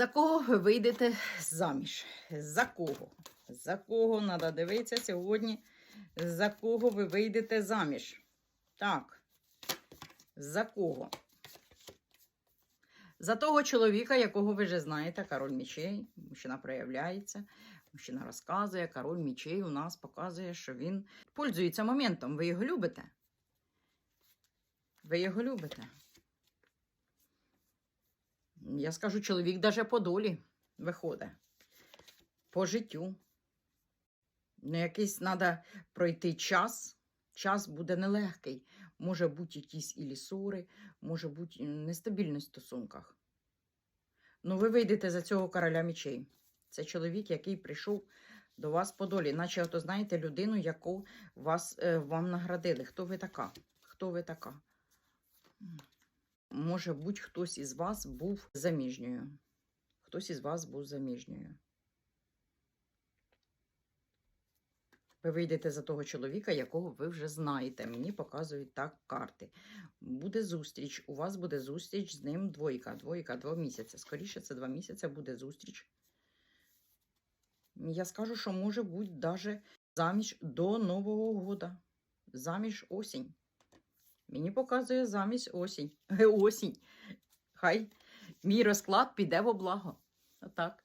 За кого ви вийдете заміж? За кого? За кого треба дивитися сьогодні? За кого ви вийдете заміж? Так. За кого? За того чоловіка, якого ви вже знаєте, король мічей. Мужчина проявляється, мужчина розказує, король мічей у нас показує, що він пользується моментом. Ви його любите? Ви його любите? Я скажу, чоловік даже по долі виходить. По життю. Ну, якийсь треба пройти час. Час буде нелегкий. Може бути якісь і лісури, може бути нестабільність в стосунках. Ну, ви вийдете за цього короля мічей. Це чоловік, який прийшов до вас по долі, наче, ото знаєте, людину, яку вас, е, вам наградили. Хто ви така? Хто ви така? Може бути, хтось із вас був заміжньою. Хтось із вас був заміжньою. Ви вийдете за того чоловіка, якого ви вже знаєте. Мені показують так карти. Буде зустріч. У вас буде зустріч з ним двойка. Двойка, два місяці. Скоріше, це два місяці буде зустріч. Я скажу, що може бути навіть заміж до Нового года. Заміж осінь. Мені показує замість осінь. Осінь. Хай мій розклад піде во благо. Отак.